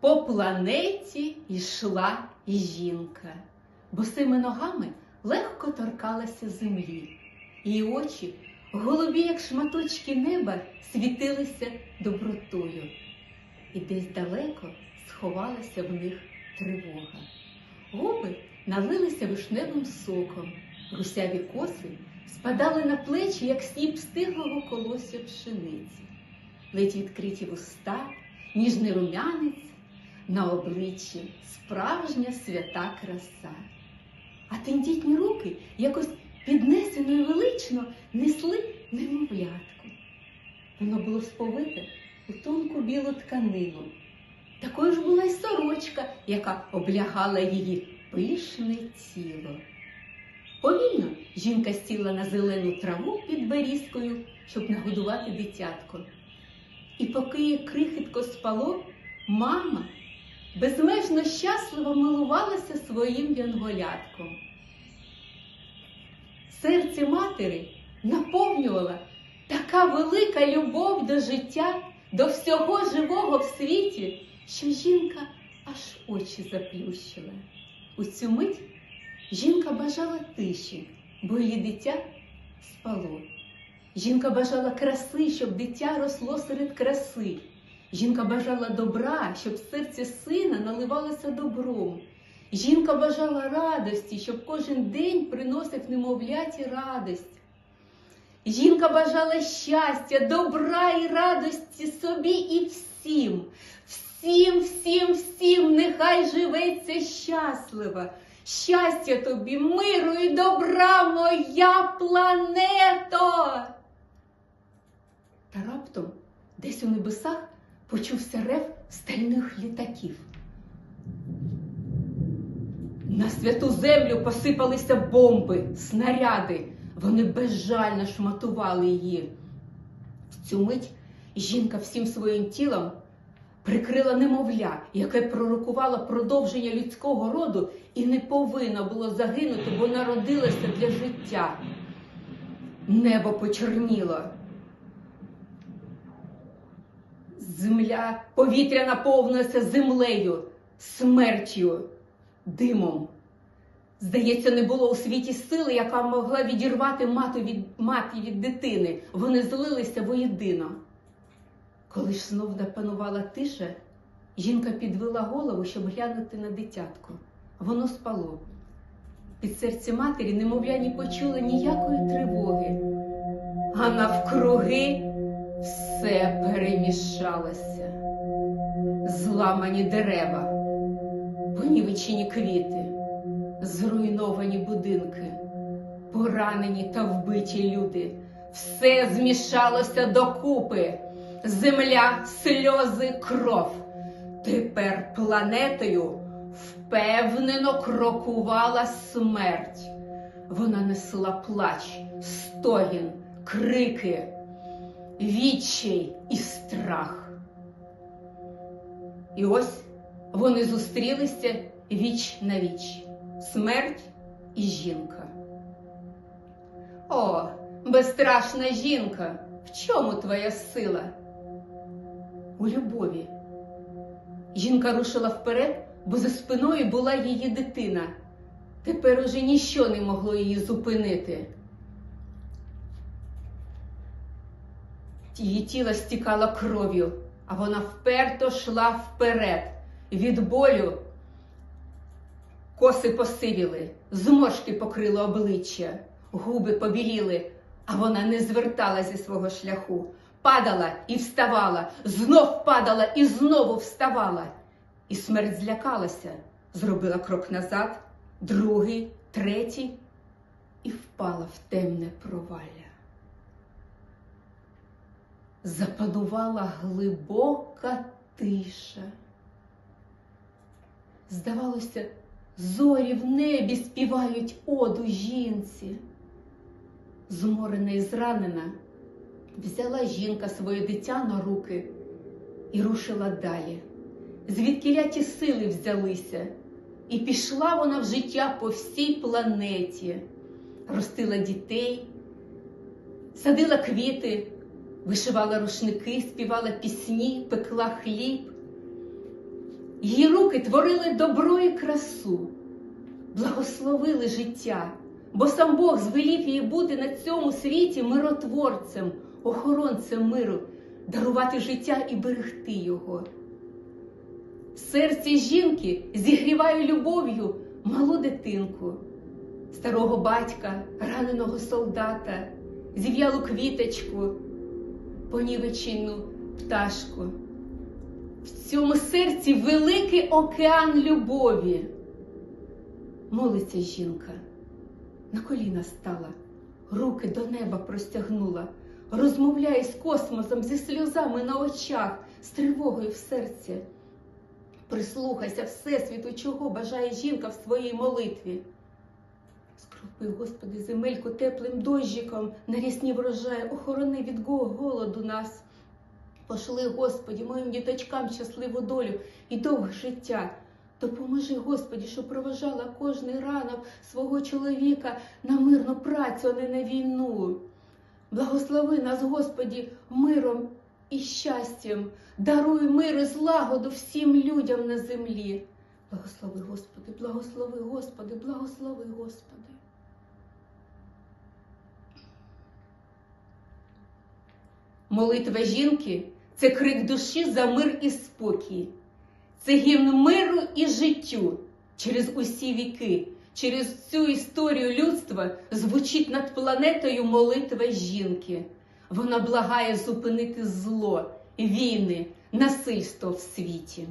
По планеті йшла і жінка, босими ногами легко торкалася землі. Її очі, голубі, як шматочки неба, світилися добротою. І десь далеко сховалася в них тривога. Губи налилися вишневим соком, русяві коси спадали на плечі, як сніп стиглого колосся пшениці, ледь відкриті вуста, ніжний румянець, на обличчі справжня свята краса. А тендітні руки якось піднесено і велично несли немовлятку. Воно було сповите у тонку білу тканину. Такою ж була й сорочка, яка облягала її пишне тіло. Повільно жінка сіла на зелену траву під берізкою, щоб нагодувати дитятко. І поки крихітко спало, мама безмежно щасливо милувалася своїм янголятком. Серце матері наповнювала така велика любов до життя, до всього живого в світі, що жінка аж очі заплющила. У цю мить жінка бажала тиші, бо її дитя спало. Жінка бажала краси, щоб дитя росло серед краси. Жінка бажала добра, щоб серце сина наливалося добром. Жінка бажала радості, щоб кожен день приносив немовляті радість. Жінка бажала щастя, добра і радості собі і всім. Всім, всім, всім, нехай живеться щаслива. Щастя тобі, миру і добра, моя плането. Та раптом десь у небесах почувся рев стальних літаків. На святу землю посипалися бомби, снаряди. Вони безжально шматували її. В цю мить жінка всім своїм тілом прикрила немовля, яке пророкувало продовження людського роду і не повинно було загинути, бо народилося для життя. Небо почорніло. Земля, повітря наповнилося землею, смертю, димом. Здається, не було у світі сили, яка могла відірвати мату від, маті від дитини. Вони злилися воєдино. Коли ж знов запанувала тиша, жінка підвела голову, щоб глянути на дитятко. Воно спало. Під серце матері немовля не почула ніякої тривоги, а навкруги все перемішалося. Зламані дерева, понівечені квіти, зруйновані будинки, поранені та вбиті люди. Все змішалося докупи. Земля, сльози, кров. Тепер планетою впевнено крокувала смерть. Вона несла плач, стогін, крики, відчай і страх. І ось вони зустрілися віч на віч смерть і жінка. О, безстрашна жінка, в чому твоя сила? У любові. Жінка рушила вперед, бо за спиною була її дитина. Тепер уже ніщо не могло її зупинити. Її тіло стікало кров'ю, а вона вперто йшла вперед. Від болю коси посивіли, зморшки покрили обличчя, губи побіліли, а вона не звертала зі свого шляху. Падала і вставала, знов падала і знову вставала. І смерть злякалася, зробила крок назад, другий, третій і впала в темне провалля. Запанувала глибока тиша. Здавалося, зорі в небі співають оду жінці. Зморена і зранена, взяла жінка своє дитя на руки і рушила далі. Звідки ті сили взялися, і пішла вона в життя по всій планеті, ростила дітей, садила квіти, вишивала рушники, співала пісні, пекла хліб. Її руки творили добро і красу, благословили життя, бо сам Бог звелів їй бути на цьому світі миротворцем, охоронцем миру, дарувати життя і берегти його. Серце жінки зігріває любов'ю малу дитинку, старого батька, раненого солдата, зів'ялу квіточку, понівечену пташку. В цьому серці великий океан любові. Молиться жінка, на коліна стала, руки до неба простягнула, розмовляє з космосом зі сльозами на очах, з тривогою в серці. Прислухайся Всесвіту, чого бажає жінка в своїй молитві. Скропи, Господи, земельку теплим дощиком, на рясні врожай, охорони від голоду нас. Пошли, Господі, моїм діточкам щасливу долю і довге життя. Допоможи, Господі, щоб проважала кожний ранок свого чоловіка на мирну працю, а не на війну. Благослови нас, Господі, миром і щастям. Даруй мир і злагоду всім людям на землі. Благослови, Господи, благослови, Господи, благослови, Господи. Молитва жінки це крик душі за мир і спокій. Це гімн миру і життю через усі віки, через цю історію людства звучить над планетою молитва жінки. Вона благає зупинити зло, війни, насильство в світі.